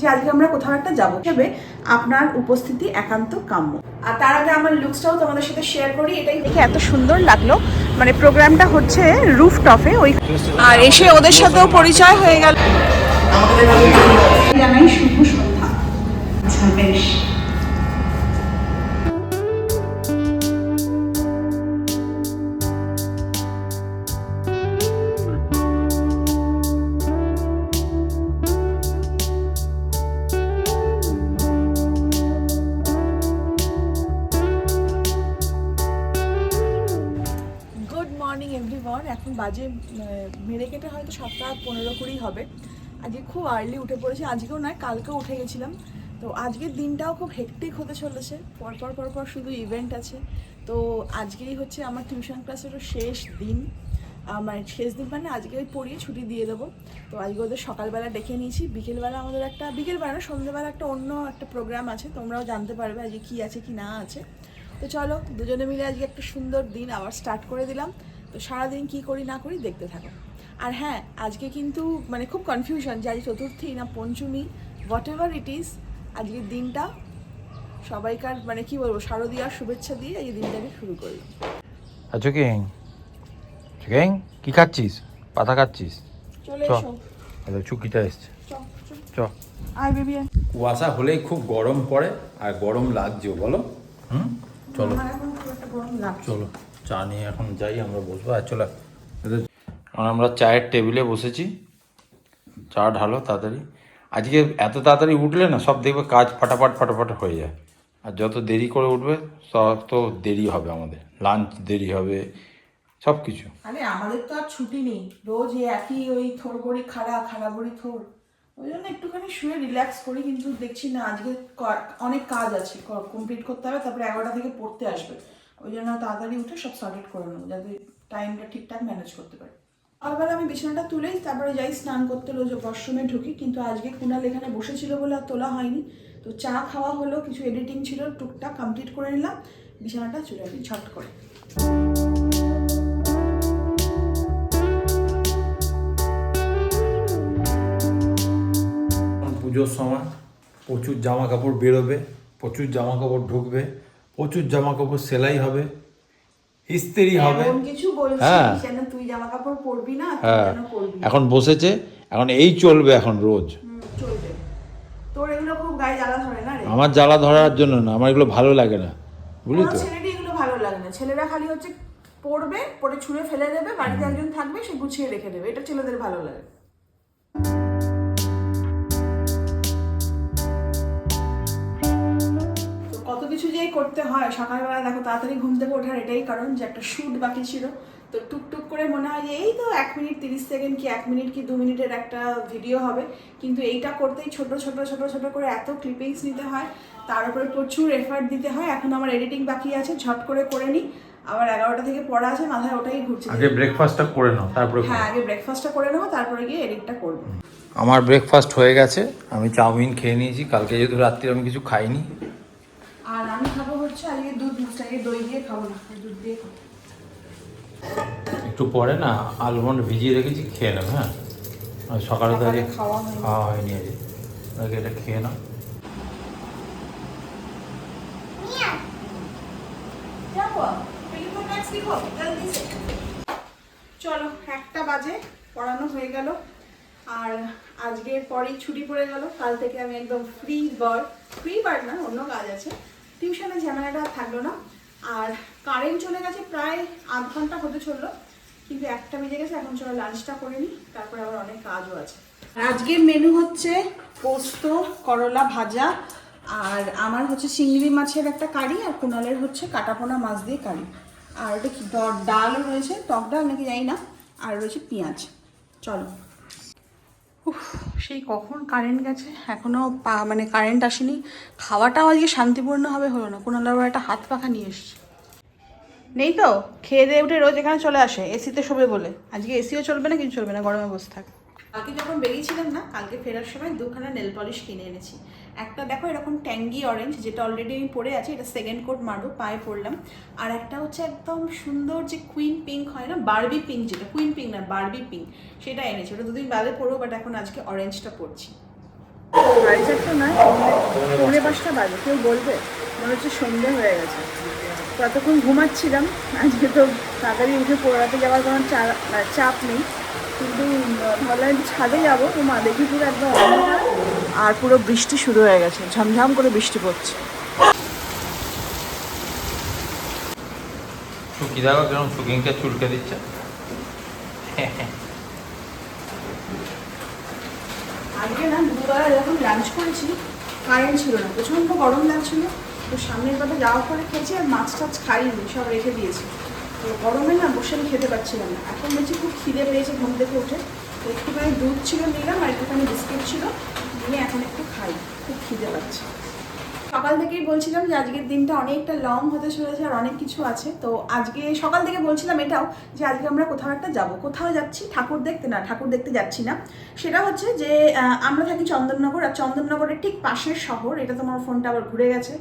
যে আজকে আমরা কোথাও একটা যাব ভেবে আপনার উপস্থিতি একান্ত কাম্য। আর তার আগে আমার লুকসটাও তোমাদের সাথে শেয়ার করি এটাই দেখে এত সুন্দর লাগল। মানে প্রোগ্রামটা হচ্ছে রুফ টপে ওই আর এসে ওদের সাথেও পরিচয় হয়ে গেল। জানাই শুভ সন্ধ্যা। আচ্ছা বেশ। বাজে মেরে কেটে হয়তো সাতটা পনেরো কুড়ি হবে। আজকে খুব আর্লি উঠে পড়েছি, আজকেও নয়, কালকেও উঠে গেছিলাম। তো আজকের দিনটাও খুব হেক্টিক হতে চলেছে। পরপর পরপর শুধু ইভেন্ট আছে। তো আজকেই হচ্ছে আমার টিউশন ক্লাসেরও শেষ দিন। আমার শেষ দিন মানে আজকে পড়িয়ে ছুটি দিয়ে দেবো। তো আজকে ওদের সকালবেলা ডেকে নিয়েছি। বিকেলবেলা আমাদের একটা, বিকেলবেলা না, সন্ধ্যেবেলা একটা অন্য একটা প্রোগ্রাম আছে। তোমরাও জানতে পারবে আজকে কী আছে কি না আছে। তো চলো, দুজনে মিলে আজকে একটা সুন্দর দিন আবার স্টার্ট করে দিলাম। তো সারাদিন কি করি না করি দেখতে থাকো। আর হ্যাঁ আজকে কিন্তু মানে খুব কনফিউশন যে আজ চতুর্থী না পঞ্চমী হোয়াট এভার ইট ইজ আজকের দিনটা সবাইকার মানে কি বলব শারদীয়ার শুভেচ্ছা দিয়ে এই দিনটাকে শুরু করলাম আচ্ছা কিং কিং কি খাচ্ছিস? পাতা খাচ্ছিস? চলে। এসো। আচ্ছা চুকিটা এসছে। চ, আয় বেবি কুয়াশা হলেই খুব গরম পড়ে আর গরম লাগছেও বলো। হুম? চলো। আমার এখন খুব একটা গরম লাগছে চলো। চা নিয়ে এখন যাই, আমরা বসবো। আর চলো আমরা চায়ের টেবিলে বসেছি। চা ঢালো তাড়াতাড়ি। আজকে এত তাড়াতাড়ি উঠলে না, সব দেখবে কাজ ফাটাফাট ফাটাফাট হয়ে যায়। আর যত দেরি করে উঠবে তত দেরি হবে আমাদের। লাঞ্চ দেরি হবে, সব কিছু। আরে আমাদের তো আর ছুটি নেই। রোজ একই ওই থোর বড়ি খাড়া খাড়া বড়ি থোর ওই জন্য একটুখানি শুয়ে রিল্যাক্স করি, কিন্তু দেখছি না, আজকে অনেক কাজ আছে কমপ্লিট করতে হবে, তারপরে এগারোটা থেকে পড়তে আসবে। ওই জন্য তাড়াতাড়ি উঠে সব সার্টেড করে নেব, যাতে টাইমটা ঠিকঠাক ম্যানেজ করতে পারি। আবার আমি বিছানাটা তুলেই তারপরে যাই, স্নান করতে রোজ ওয়াশরুমে ঢুকি, কিন্তু আজকে কুণাল এখানে বসেছিল বলে আর তোলা হয়নি। তো চা খাওয়া হলো, কিছু এডিটিং ছিল, টুকটাক কমপ্লিট করে নিলাম, বিছানাটা চলে এলি ঝট করে। পুজোর সময় প্রচুর জামা কাপড় বেরোবে, প্রচুর জামা কাপড় ঢুকবে। প্রচুর জামা কাপড় সেলাই হবে ইস্ত্রি হবে। এমন কিছু বলছিস হ্যাঁ। তুই জামা কাপড় পরবি না হ্যাঁ। এখন বসেছে এখন এই চলবে এখন রোজ। চলবে। তোর গায়ে জ্বালা ধরে না আমার জ্বালা ধরার জন্য না আমার এগুলো ভালো লাগে না বুঝলি তো? এগুলো ভালো লাগে না। ছেলেরা খালি হচ্ছে পড়বে পরে ছুঁড়ে ফেলে দেবে বাড়িতে একজন থাকবে সে গুছিয়ে রেখে দেবে। এটা ছেলেদের ভালো লাগে। করতে হয় সকালবেলা দেখো তাড়াতাড়ি ঘুম থেকে ওঠার এটাই কারণ যে একটা শ্যুট বাকি ছিল। তো টুকটুক করে মনে হয় যে এই তো এক মিনিট তিরিশ সেকেন্ড কি এক মিনিট কি দু মিনিটের একটা ভিডিও হবে। কিন্তু এইটা করতেই ছোট ছোট ছোট ছোট করে এত ক্লিপিংস নিতে হয় তার উপরে প্রচুর এফার্ট দিতে হয়। এখন আমার এডিটিং বাকি আছে ঝট করে করে নিই। আবার এগারোটা থেকে পড়া আছে মাথায় ওটাই ঘুরছে। আগে ব্রেকফাস্টটা করে নাও তারপরে হ্যাঁ আগে ব্রেকফাস্টটা করে নেব তারপরে গিয়ে এডিটটা করব। আমার ব্রেকফাস্ট হয়ে গেছে। আমি চাউমিন খেয়ে নিয়েছি। কালকে যেহেতু রাত্রে আমি কিছু খাইনি। হচ্ছে আজকে দুধ আজকে দই দিয়ে খাব না দুধ দিয়ে খাব। একটু পরে না আলমন্ড ভিজিয়ে রেখেছি খেয়ে নেবে হ্যাঁ? সকালে তো আজকে খাওয়া হয়নি। আজকে। আগে এটা খেয়ে নাও। চলো একটা বাজে পড়ানো হয়ে গেল। আর আজকের পরেই ছুটি পড়ে গেল কাল থেকে আমি একদম ফ্রি বার্ড ফ্রি বার্ড না অন্য কাজ আছে। টিউশনে ঝামেলাটা থাকল না। আর কারেন্ট চলে গেছে প্রায় আধ ঘণ্টা হতে চলল। কিন্তু একটা বেজে গেছে, এখন চলো লাঞ্চটা করে নিই তারপরে আবার অনেক কাজও আছে। আজকের মেনু হচ্ছে পোস্ত, করলা ভাজা, আর আমার হচ্ছে চিংড়ি মাছের একটা কারি, আর কুনালের হচ্ছে কাটাপোনা মাছ দিয়ে কারি। আর ওটা কি ড- ডালও রয়েছে, টক ডাল নাকি জানি না, আর রয়েছে পেঁয়াজ। চলো। উফ, সেই কখন কারেন্ট গেছে? এখনও পা মানে কারেন্ট আসেনি। খাওয়াটাও আজকে শান্তিপূর্ণভাবে হলো না। কোনো আবার একটা হাত পাখা নিয়ে এসছে। নেই তো? খেয়ে দিয়ে উঠে রোজ এখানে চলে আসে। এসিতে শোবে বলে। আজকে এসিও চলবে না, কিছু চলবে না, গরমে বসে থাকে। কালকে যখন বেরিয়েছিলাম না, কালকে ফেরার সময় দুখানা নেল পলিশ কিনে এনেছি। একটা দেখো এরকম ট্যাঙ্গি অরেঞ্জ যেটা অলরেডি আমি পরে আছি, এটা সেকেন্ড কোট মারবো, পায়ে পরলাম। আর একটা হচ্ছে একদম সুন্দর যে কুইন পিঙ্ক হয় না বার্বি পিঙ্ক যেটা কুইন পিঙ্ক না বার্বি পিঙ্ক সেটা এনেছি। ওটা দুদিন বাদে পরবো বাট এখন আজকে অরেঞ্জটা পরছি। সাড়ে নয়, পৌনে- পাঁচটা বাজে, কেউ বলবে? মনে হচ্ছে সন্ধে হয়ে গেছে। ততক্ষণ ঘুমাচ্ছিলাম, আজকে তো তাড়াতাড়ি উঠে পড়াতে যাওয়ার কোনো চাপ নেই। কিন্তু ভাবলাম ছাদে যাব মা দেখি পুরো একদম আর পুরো বৃষ্টি শুরু হয়ে গেছে ঝমঝম করে বৃষ্টি পড়ছে। শুকি দেখো কীরকম শুকিংকে চুলকে দিচ্ছে? আজকে না দুপুরবেলা যখন লাঞ্চ করেছি কারেন্ট ছিল না প্রচণ্ড গরম লাগছিল তো সামনের কথা যাওয়ার পরে খেয়েছি আর মাছ টাছ খাইনি সব রেখে দিয়েছি। তো গরমে না বসে আমি খেতে পারছিলাম না। এখন দেখছি খুব খিদে পেয়েছে, ঘুম থেকে উঠে। তো একটুখানি দুধ ছিল নিলাম আর একটুখানি বিস্কিট ছিল, নিয়ে এখন একটু খাই। খুব খিদে পাচ্ছে। সকাল থেকেই বলছিলাম যে আজকের দিনটা অনেকটা লং হতে চলেছে আর অনেক কিছু আছে। তো আজকে সকাল থেকে বলছিলাম এটাও যে আজকে আমরা কোথাও একটা যাব। কোথাও যাচ্ছি, ঠাকুর দেখতে না, ঠাকুর দেখতে যাচ্ছি না। সেটা হচ্ছে যে আমরা থাকি চন্দননগর আর চন্দননগরের ঠিক পাশের শহর, এটা তোমার ফোনটা আবার ঘুরে গেছে।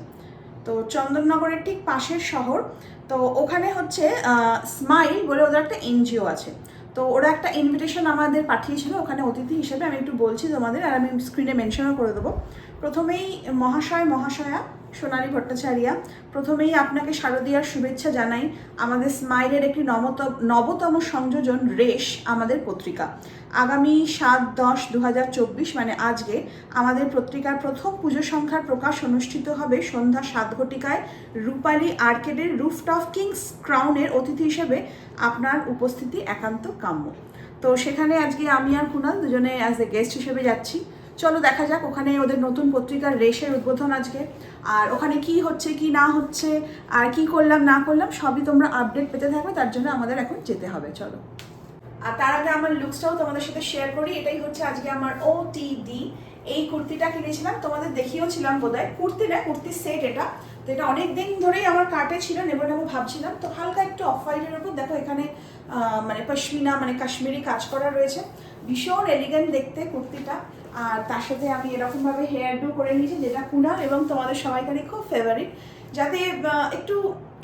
তো চন্দননগরের ঠিক পাশের শহর। তো ওখানে হচ্ছে স্মাইল বলে ওদের একটা এনজিও আছে। তো ওরা একটা ইনভিটেশন আমাদের পাঠিয়েছিল ওখানে অতিথি হিসেবে। আমি একটু বলছি তোমাদের, আর আমি স্ক্রিনে মেনশনও করে দেবো। প্রথমেই মহাশয়, মহাশয়া সোনালী ভট্টাচার্যা, প্রথমেই আপনাকে শারদীয়ার শুভেচ্ছা জানাই। আমাদের স্মাইলের একটি নবতম নবতম সংযোজন রেশ আমাদের পত্রিকা। আগামী সাত দশ দু মানে আজকে, আমাদের পত্রিকার প্রথম পুজো সংখ্যার প্রকাশ অনুষ্ঠিত হবে সন্ধ্যা সাত ঘটিকায় রূপালী আর্কেডের রুফটপ কিংস ক্রাউনের অতিথি হিসেবে আপনার উপস্থিতি একান্ত কাম্য। তো সেখানে আজকে আমি আর কুনাল দুজনে অ্যাজ এ গেস্ট হিসেবে যাচ্ছি। চলো দেখা যাক, ওখানে ওদের নতুন পত্রিকার রেশের উদ্বোধন আজকে। আর ওখানে কি হচ্ছে, কি না হচ্ছে, আর কি করলাম, না করলাম, সবই তোমরা আপডেট পেতে থাকবে, তার জন্য আমাদের এখন যেতে হবে, চলো। আর তার আগে আমার লুকসটাও তোমাদের সাথে শেয়ার করি, এটাই হচ্ছে আজকে আমার ও টি ডি এই কুর্তিটা কিনেছিলাম, তোমাদের দেখিয়েওছিলাম বোধহয়, কুর্তি না কুর্তির সেট এটা, তো এটা অনেক দিন ধরেই আমার কার্টে ছিল, নেব নেব ভাবছিলাম, তো হালকা একটু অফ হোয়াইটের উপর, দেখো এখানে মানে পশমিনা মানে কাশ্মীরি কাজ করা রয়েছে, ভীষণ এলিগেন্ট দেখতে কুর্তিটা। আর তার সাথে আমি এরকমভাবে হেয়ার ডু করে নিয়েছি যেটা কুনাল এবং তোমাদের সবাইকারই খুব ফেভারিট যাতে একটু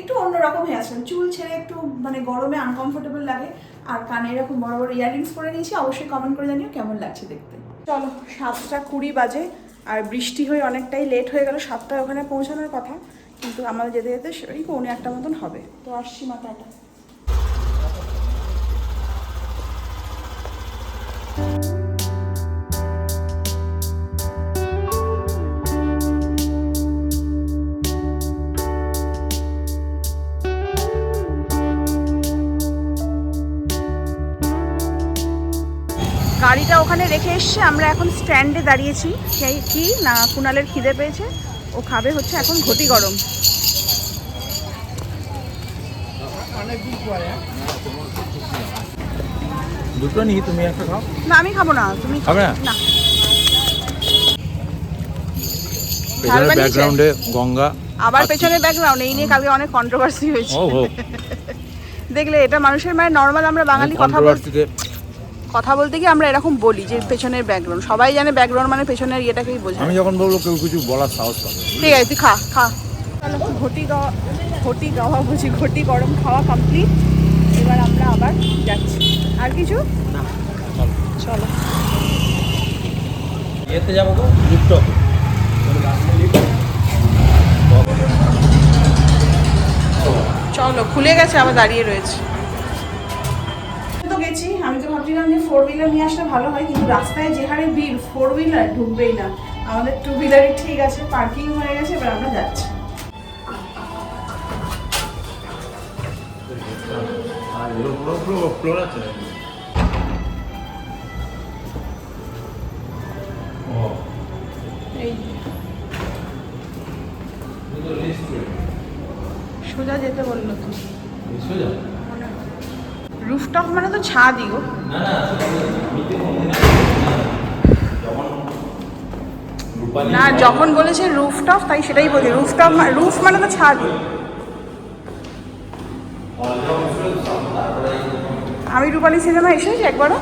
একটু অন্যরকম হেয়ার স্টাইল চুল ছেড়ে একটু মানে গরমে আনকমফোর্টেবল লাগে। আর কানে এরকম বড় বড় ইয়াররিংস করে নিয়েছি, অবশ্যই কমেন্ট করে জানিও কেমন লাগছে দেখতে। চলো, সাতটা কুড়ি বাজে আর বৃষ্টি হয়ে অনেকটাই লেট হয়ে গেল, সাতটায় ওখানে পৌঁছানোর কথা। কিন্তু আমাদের যেতে যেতে সেই পৌনে একটা মতন হবে। তো আসছি মাথাটা গাড়িটা ওখানে রেখে এসছে আমরা এখন স্ট্যান্ডে দাঁড়িয়েছি। সেই কি না কুনালের খিদে পেয়েছে? ও খাবে হচ্ছে এখন ঘটি গরম। দুটো নি তুমি একটা খাও। না আমি খাব না তুমি খাবে না? না। পেছনের ব্যাকগ্রাউন্ডে গঙ্গা। আবার পেছনের ব্যাকগ্রাউন্ড এই নিয়ে কালকে অনেক কন্ট্রোভার্সি হয়েছে। দেখলে এটা মানুষের মানে নর্মাল আমরা বাঙালি কথা বলতে কথা বলতে গিয়ে আমরা এরকম বলি যে পেছনের ব্যাকগ্রাউন্ড সবাই জানে ব্যাকগ্রাউন্ড মানে পেছনের ইয়েটাকেই বোঝায়। আমি যখন বলব কেউ কিছু বলার সাহস পাবে ঠিক আছে তুই খা খা। ঘটি গাওয়া ঘটি গাওয়া বুঝি ঘটি গরম খাওয়া কমপ্লিট এবার আমরা আবার যাচ্ছি। আর কিছু? না চলো। ইয়েতে যাব লিফটপ চলো খুলে গেছে আবার দাঁড়িয়ে রয়েছে। তো আমি তো ভাবছিলাম যে ফোর হুইলার নিয়ে আসলে ভালো হয়, কিন্তু রাস্তায় যে হারে ভিড় ফোর হুইলার ঢুকবেই না। আমাদের টু হুইলারই ঠিক আছে পার্কিং হয়ে গেছে, এবার আমরা যাচ্ছি। সোজা যেতে বলল তো। রুফটপ মানে তো ছাদই গো। না যখন বলেছে রুফটপ তাই সেটাই বলি রুফটপ রুফ মানে তো ছাদই। আমি রূপালী সিনেমা এসেছি একবারও।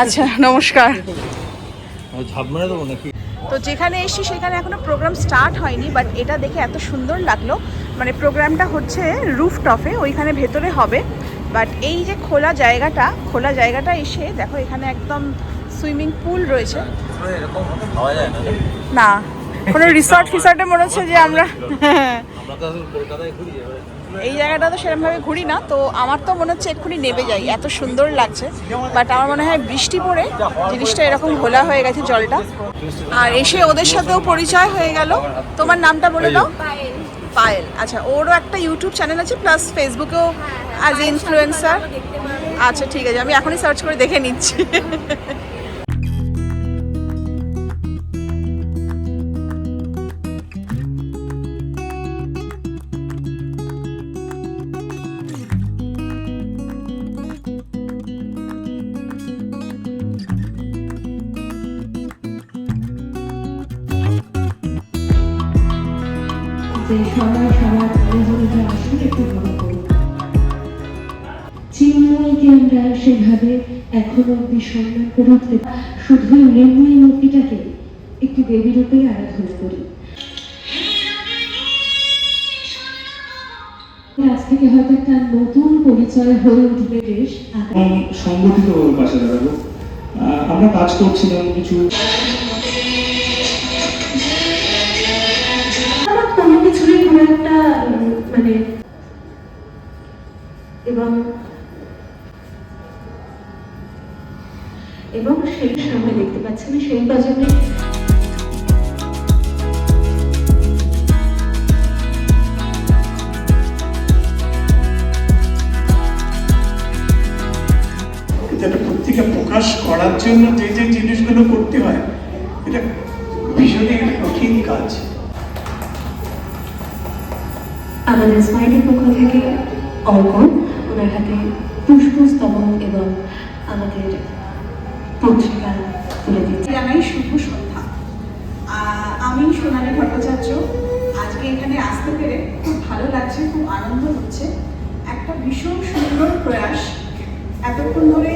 আচ্ছা নমস্কার। ঝাপ মেরে দেবো নাকি? তো যেখানে এসছি সেখানে এখনও প্রোগ্রাম স্টার্ট হয়নি বাট এটা দেখে এত সুন্দর লাগল। মানে প্রোগ্রামটা হচ্ছে রুফটপে ওইখানে ভেতরে হবে। বাট এই যে খোলা জায়গাটা খোলা জায়গাটা এসে দেখো এখানে একদম সুইমিং পুল রয়েছে। না, কোনো রিসর্ট ফিসর্টে মনে হচ্ছে যে আমরা এই জায়গাটা তো সেরকমভাবে ঘুরি না, তো আমার তো মনে হচ্ছে এক্ষুনি নেবে যাই। এত সুন্দর লাগছে বাট আমার মনে হয় বৃষ্টি পড়ে, জিনিসটা এরকম ঘোলা হয়ে গেছে জলটা। আর এসে ওদের সাথেও পরিচয় হয়ে গেল। তোমার নামটা বলে দাও। পায়েল। আচ্ছা ওরও একটা ইউটিউব চ্যানেল আছে প্লাস ফেসবুকেও অ্যাজ এ ইনফ্লুয়েন্সার আচ্ছা ঠিক আছে, আমি এখনই সার্চ করে দেখে নিচ্ছি। সেভাবে এখনও অব্দি সম্মান করে শুধু মৃন্ময়ী মূর্তিটাকে একটি দেবী রূপেই আরাধনা করি আজ থেকে হয়তো একটা নতুন পরিচয় হয়ে উঠবে বেশ এবং পাশে দাঁড়াবো। আমরা কাজ করছিলাম কিছু একটা মানে এবং এবং সেই দেখতে সেই পত্রিকা প্রকাশ করার জন্য যে যে জিনিসগুলো করতে হয়, এটা ভীষণই একটা কঠিন কাজ। আমাদের স্মাইলের পক্ষ থেকে অর্পণ ওনার হাতে পুষ্পস্তবক এবং আমাদের পত্রিকা তুলে দিচ্ছে জানাই শুভ সন্ধ্যা। আমি সোনালী ভট্টাচার্য। আজকে এখানে আসতে পেরে খুব ভালো লাগছে, খুব আনন্দ হচ্ছে। একটা ভীষণ সুন্দর প্রয়াস। এতক্ষণ ধরে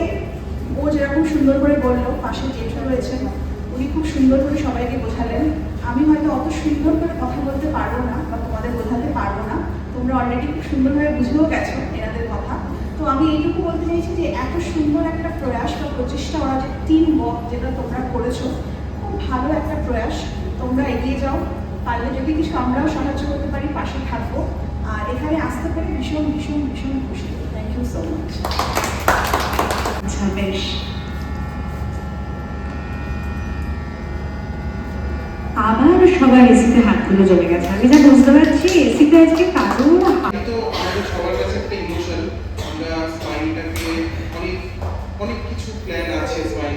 ও যেরকম সুন্দর করে বলল, পাশে জেঠু রয়েছেন উনি খুব সুন্দর করে সবাইকে বোঝালেন। আমি হয়তো অত সুন্দর করে কথা বলতে পারব না বা তোমাদের বোঝাতে পারব না। তোমরা অলরেডি খুব সুন্দরভাবে বুঝেও গেছো এনাদের কথা। তো আমি এইটুকু বলতে চাইছি যে এত সুন্দর একটা প্রয়াস বা প্রচেষ্টা ওরা যে টিম ওয়ার্ক যেটা তোমরা করেছ, খুব ভালো একটা প্রয়াস। তোমরা এগিয়ে যাও। পারলে যদি কিছু আমরাও সাহায্য করতে পারি, পাশে থাকব। আর এখানে আসতে পেরে ভীষণ ভীষণ ভীষণ খুশি। থ্যাংক ইউ সো মাচ আচ্ছা বেশ আবার সবার এসিতে হাতগুলো জমে গেছে। আমি যা বুঝতে পারছি এসিতে আজকে কারও তো আমাদের সবার কাছে একটা ইমোশন আমরা স্মাইলটাকে অনেক অনেক কিছু প্ল্যান আছে স্মাইল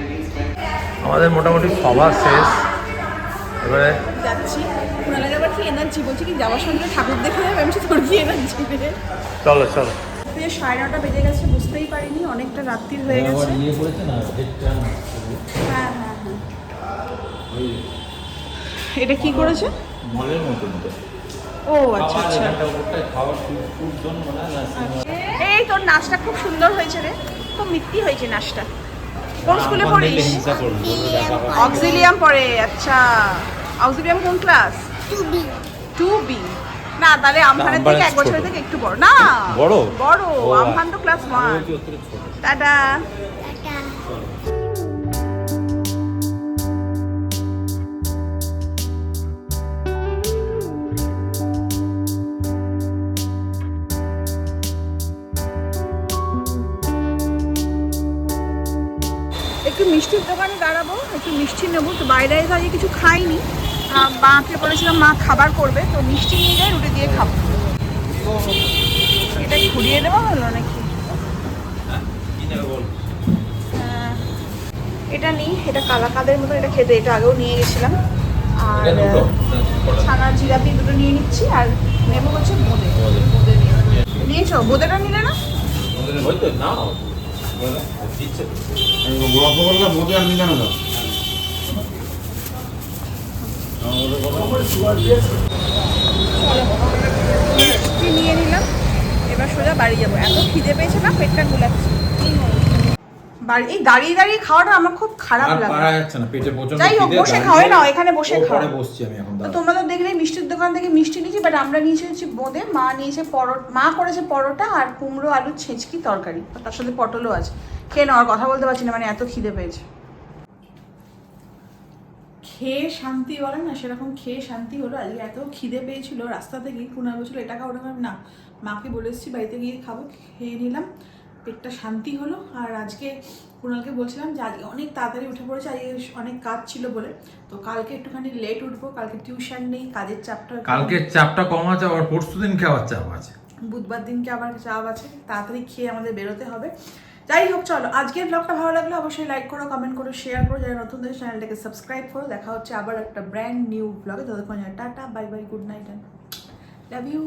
আমাদের মোটামুটি সবার শেষ। এবারে যাচ্ছি। ওনারা আবার কি এনার্জি বলছি কি যাওয়ার সঙ্গে ঠাকুর দেখে যাবে আমি তোর কি এনার্জি রে? চলো চলো। সাড়ে নটা বেজে গেছে বুঝতেই পারিনি অনেকটা রাত্রির হয়ে গেছে। করেছে না? হ্যাঁ হ্যাঁ হ্যাঁ। এটা কি করেছে? মলের মতন ও আচ্ছা আচ্ছা। না এই তোর নাচটা খুব সুন্দর হয়েছে রে। খুব মিত্তি হয়েছে নাচটা। কোন স্কুলে পড়িস? অক্সিলিয়াম পড়ে আচ্ছা। অক্সিলিয়াম কোন ক্লাস? Two B. না তাহলে আমফানের থেকে এক বছরের থেকে একটু বড়। না বড়? বড় আমফান তো ক্লাস ওয়ান টাটা। মিষ্টির দোকানে দাঁড়াবো একটু মিষ্টি নেব। তো বাইরে দাঁড়িয়ে কিছু খাইনি। মাকে বলেছিলাম মা খাবার করবে তো মিষ্টি নিয়ে যাই রুটি দিয়ে খাব। এটা ঘুরিয়ে দেওয়া হলো নাকি? এটা নিই এটা কালা কালাকাদের মতো এটা খেতে এটা আগেও নিয়ে গেছিলাম। আর ছানা জিলাপি দুটো নিয়ে নিচ্ছি আর নেব হচ্ছে বোঁদে। বোঁদে। নিয়ে নিয়েছো? বোঁদেটা নিলে না? রসগোল্লা বোধে আর মিলানো দাও নিয়ে নিলাম এবার সোজা বাড়ি যাব এত খিদে পেয়েছে না পেটটা গুলাচ্ছে বাড়ি এই দাঁড়িয়ে দাঁড়িয়ে খাওয়াটা আমার খুব খারাপ লাগে। পারা যাচ্ছে না পেটে প্রচণ্ড যাই হোক, বসে খাওয়াই নাও, এখানে বসে ও, খাও। পরে বসছি আমি এখন। তোমরা তো দেখলে মিষ্টির দোকান থেকে মিষ্টি নিয়েছি বাট আমরা নিয়েছি হচ্ছে বোঁদে। মা নিয়েছে পরোটা মা করেছে পরোটা আর কুমড়ো আলুর ছেঁচকি তরকারি। তার সাথে পটলও আছে। খেয়ে নাও আর কথা বলতে পারছি না মানে এত খিদে পেয়েছে। খেয়ে শান্তি বলে না সেরকম খেয়ে শান্তি হলো। আজকে এত খিদে পেয়েছিল রাস্তা থেকে কুনাল বলছিল এটা খাও ওটা খাও। না মাকে বলে এসেছি বাড়িতে গিয়ে খাব খেয়ে নিলাম। পেটটা শান্তি হলো। আর আজকে কুণালকে বলছিলাম যে আজকে অনেক তাড়াতাড়ি উঠে পড়েছে আজকে অনেক কাজ ছিল বলে। তো কালকে একটুখানি লেট উঠবো কালকে টিউশন নেই কাজের চাপটা কালকে চাপটা কম আছে আবার পরশু দিন খাওয়ার চাপ আছে। বুধবার দিনকে আবার চাপ আছে তাড়াতাড়ি খেয়ে আমাদের বেরোতে হবে। যাই হোক চলো আজকের ব্লগটা ভালো লাগলে অবশ্যই লাইক করো কমেন্ট করো শেয়ার করো যারা নতুন দেখে চ্যানেলটাকে সাবস্ক্রাইব করো। দেখা হচ্ছে আবার একটা ব্র্যান্ড নিউ ব্লগে ততক্ষণ tata bye bye good night and love you